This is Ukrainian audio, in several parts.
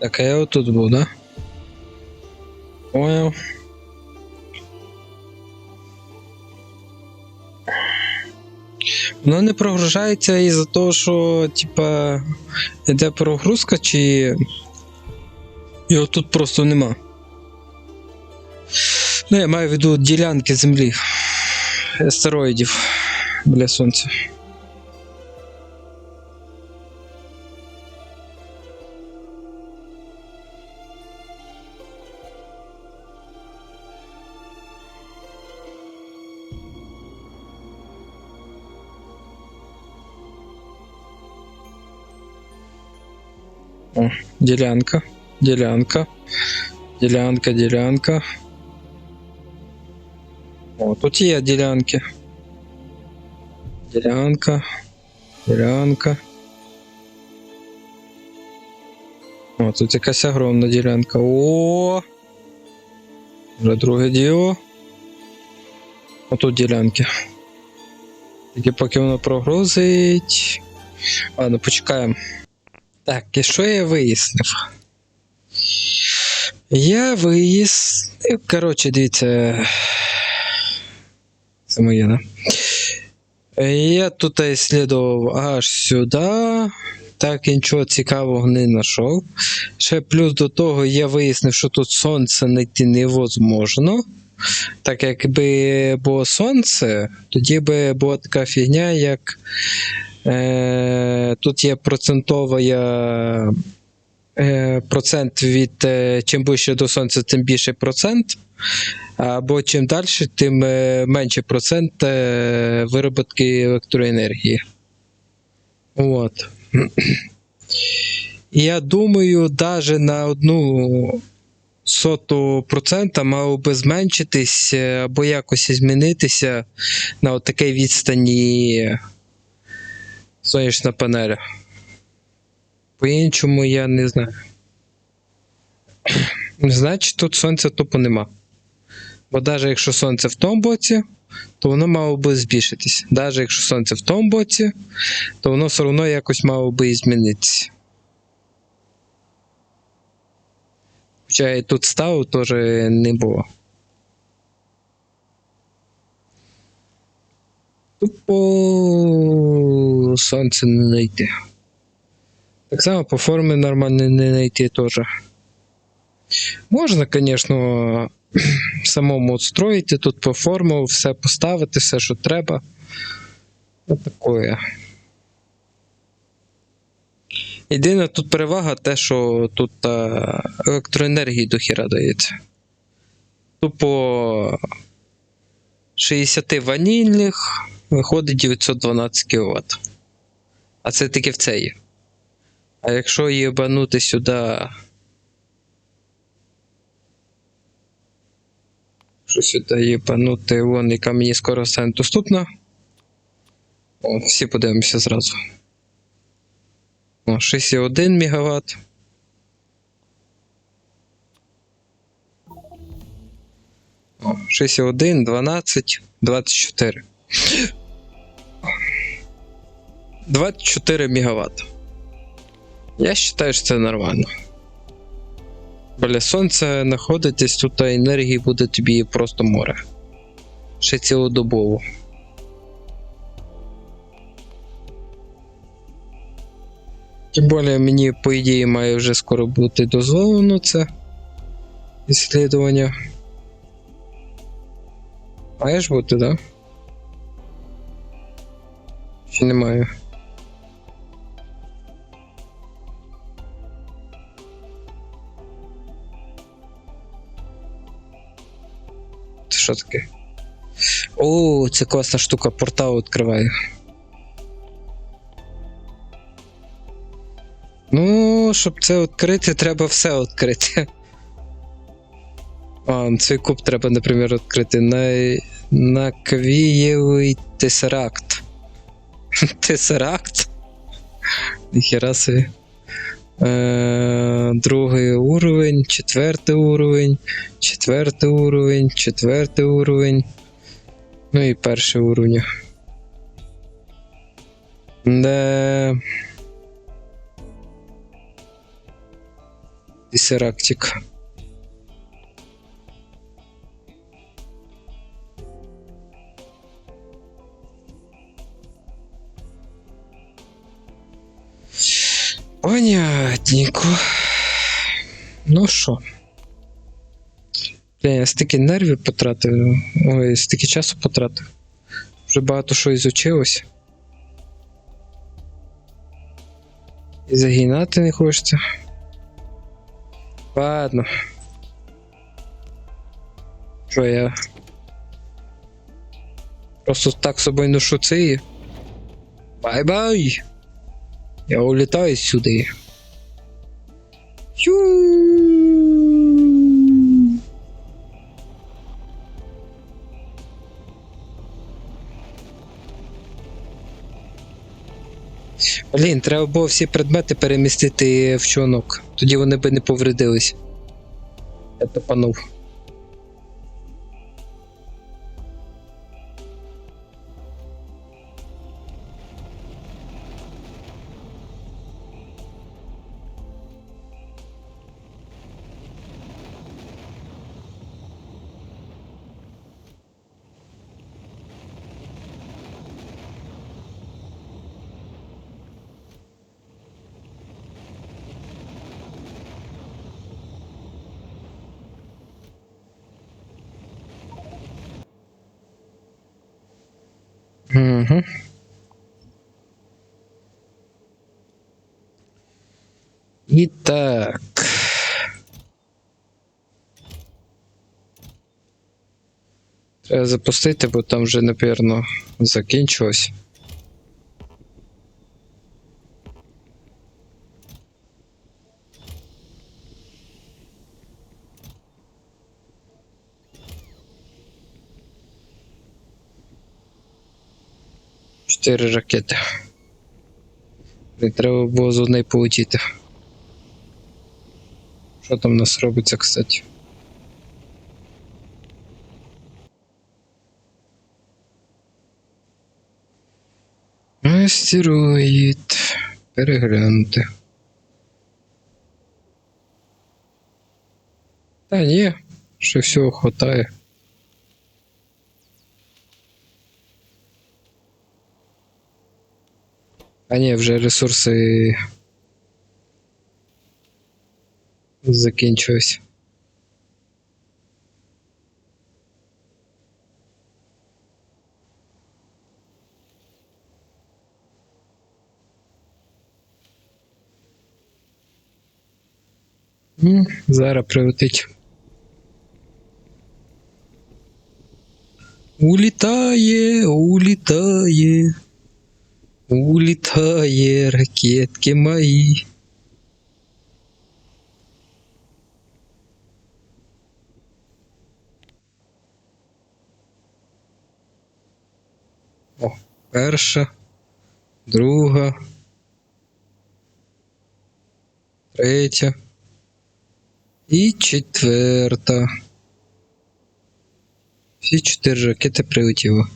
Так, а я отут був, да? Понял. Воно не прогружається із-за того, що, типа, йде прогрузка, чи його тут просто нема. Ну, я маю в виду ділянки землі, астероїдів біля сонця. О, ділянка, ділянка, ділянка, ділянка. О, тут є ділянки. Ділянка, ділянка. О, тут якась огромна ділянка. О! Вже друге діло. О, тут ділянки. Тільки поки воно прогрузить. Ладно, почекаємо. Так, і що я вияснив? Я вияснив. Коротше, дивіться. Це моє, да? Я тут исследував аж сюди. Так і нічого цікавого не знайшов. Ще плюс до того я вияснив, що тут сонце знайти невозможно. Так якби було сонце, тоді би була така фігня, як тут є процентова е, процент від е, чим ближче до сонця, тим більше процент. Або чим далі, тим е, менше процент е, вироботки електроенергії. От. Я думаю, навіть на одну соту процента мало би зменшитись е, або якось змінитися на такій відстані сонячна панеля. По-іншому я не знаю. Значить, тут сонця тупо нема. Бо навіть якщо сонце в тому боці, то воно мало би збільшитись. Навіть якщо сонце в тому боці, то воно все одно якось мало би і змінитися. Хоча і тут ставив, теж не було. Тупо сонце не знайти. Так само по формі нормально не знайти теж. Можна, звісно, самому отстроїти тут по форму, все поставити, все, що треба. Ось таке. Єдина тут перевага те, що тут а, електроенергії до хіра дається. Тупо 60 ванільних виходить 912 кВт. А це таки в це є. А якщо їбанути сюди. Що сюди їбанути, вон, яка мені скоро стане доступна. О, всі подивимося зразу. О, 6,1 МВт. О, 6,1, 12, 24. 24 мегаватт. Я считаю, що це нормально. Біля сонця знаходитись, тут енергії буде тобі просто море. Ще цілодобово. Тим більше мені, по ідеї, має вже скоро бути дозволено це іслідування. Має ж бути? Да? Чи немає? Це що таке? О, це класна штука, портал відкриває. Ну, щоб це відкрити, треба все відкрити. А, цей куб треба, наприклад, відкрити. На... Наквієвий тесеракт. Тесеракт? Ніхера собі. Е, другий уровень, четвертий уровень, четвертий уровень, четвертий уровень. Ну і перший уровень. Де... Дісерактик. Понятненько. Ну що? Блін, я стільки нервів потратив. Ой, стільки часу потратив. Вже багато що ізучилось. І загинати не хочеться. Ладно. Що я. Просто так з собою ношу ці. Бай-бай! Я улітаю сюди. Блін, треба було всі предмети перемістити в чонок. Тоді вони би не повредились. Я топанув. Угу. І так. Треба запустити, бо там вже, напевно, закінчилось. Чотири ракети. Не треба було з одної полетіти. Що там у нас робиться, кстати? Астероїд. Переглянути. Та ні, ще всього хватає. А ні, вже ресурси закінчились. М, Зараз прилетить. Улітає, улітає. Улітає ракетки мої. О, перша, друга, третя і четверта. Всі чотири ракети прилетіло.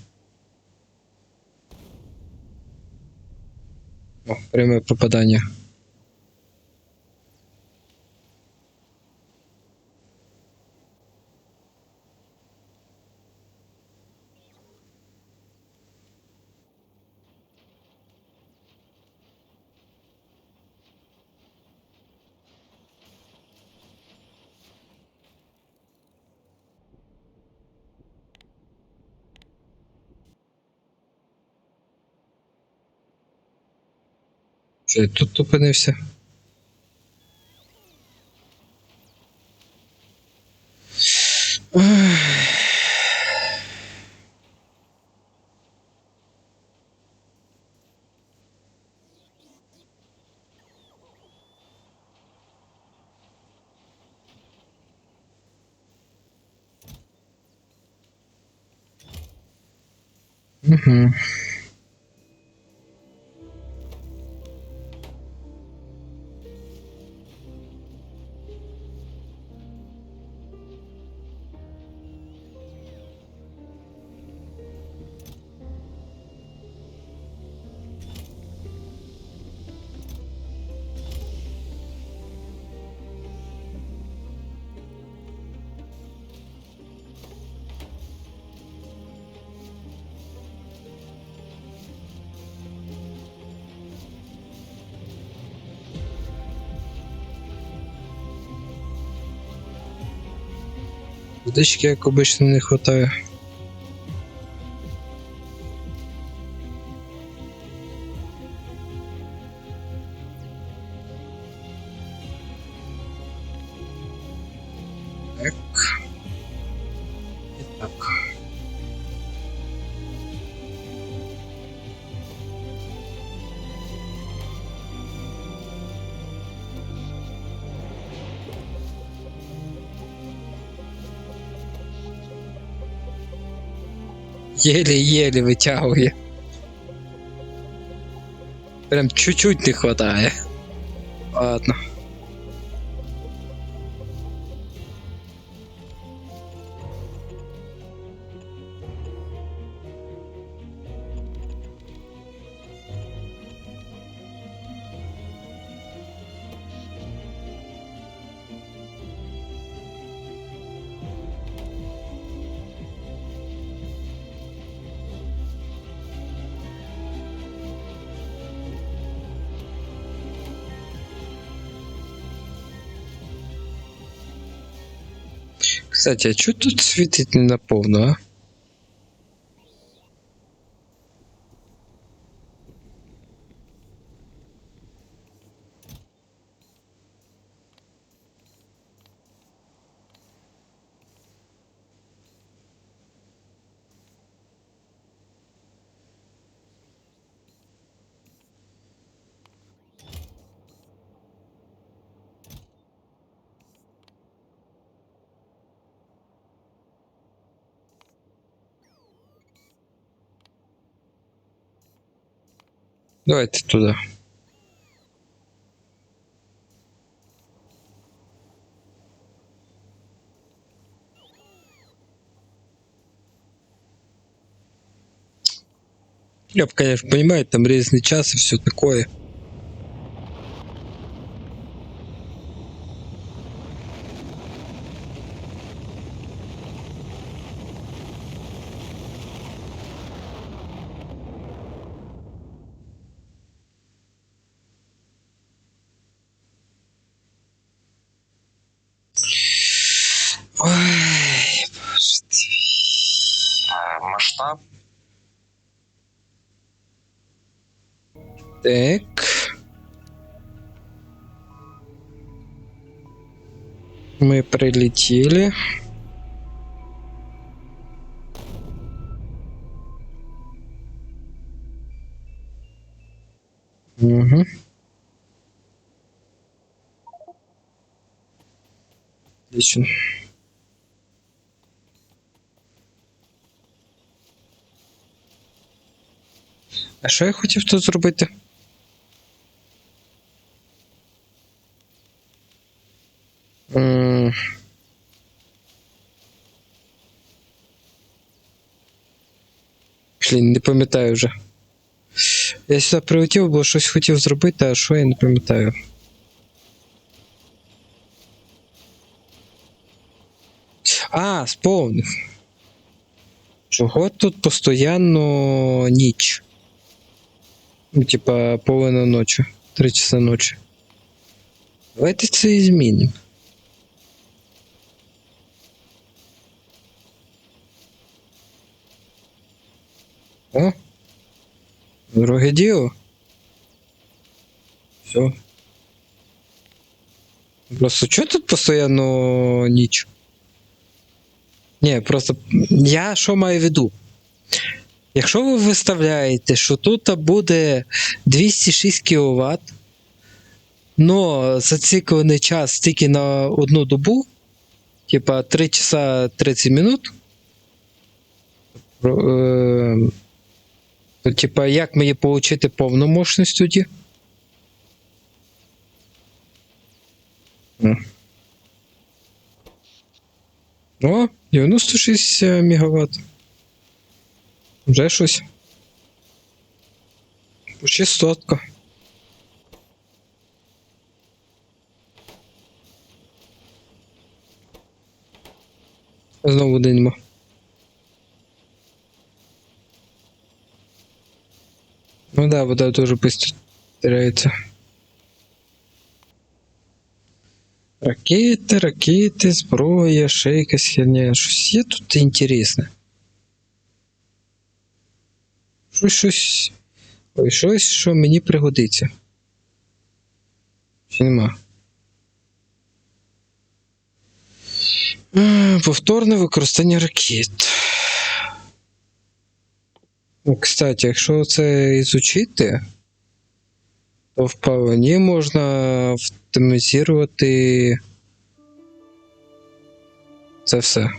Пряме попадання. Я тут опинився? Угу. Водички, як обично, не вистачає. Так. І так. Єлі-єлі витягує. Прям чуть-чуть не хватає. Ладно. Кстати, а чого тут світить не наповну, а? Давайте туди. Я, конечно, понимаю, там резный час и все такое. Масштаб Так. Мы прилетели. Угу. Отлично. А що я хотів тут зробити? М. Блін, не пам'ятаю вже. Я сюди прилетів, бо щось хотів зробити, а що я не пам'ятаю. А, сповнив. Чого тут постійно ніч? Ну, Типа половина ночі. Три часа ночі. Давайте це змінимо. О! Друге діло. Все. Просто що тут постійно ніч? Ні, просто я що маю в виду? Якщо ви виставляєте, що тут буде 206 кВт, но зациклений час тільки на одну добу, типа 3 часа 30 минут, е, то, типа, як мені отримати повну мощність тоді? О. О, 96 МВт. Вже щось. Почти сотка. Знову день. Ну да, вода тоже быстро теряется. Ракети, ракети, зброя, ще якась херня. Щось є тут інтересне. Щось, щось. Ой, щось, що мені пригодиться. Чи нема? Повторне використання ракет. Ну, кстати, якщо це ізучити, то вполне можна автоматизувати це все.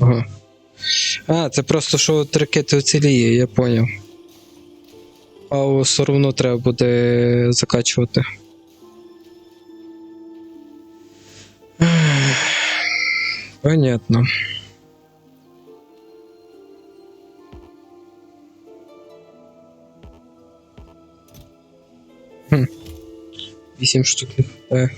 Ага. А, це просто що от ракети оціліє, я поняв. А все одно треба буде закачувати. Понятно. Хм. Вісім штук не хватає.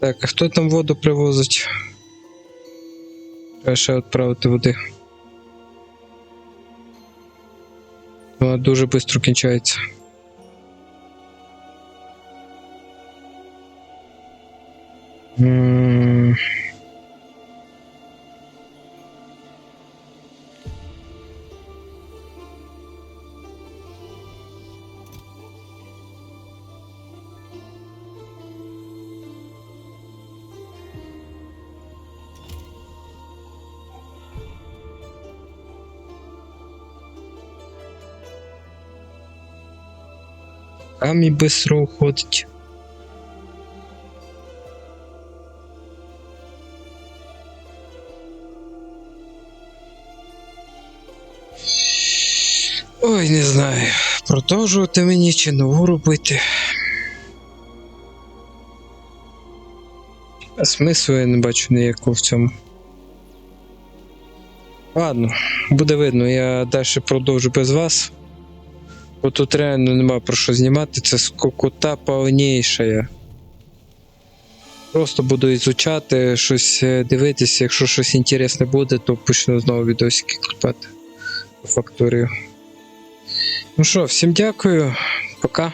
Так, а хто там воду привозить? Треба ще відправити води. Вона дуже швидко кінчається. Камінь швидко уходить. Ой, не знаю. Продовжувати мені чи нову робити. А смислу я не бачу ніякого в цьому. Ладно, буде видно, я далі продовжу без вас. Бо тут реально нема про що знімати, це скокота повніша. Просто буду ізучати, щось е, дивитися, якщо щось інтересне буде, то почну знову відосики клепати по факторію. Ну що, всім дякую, пока.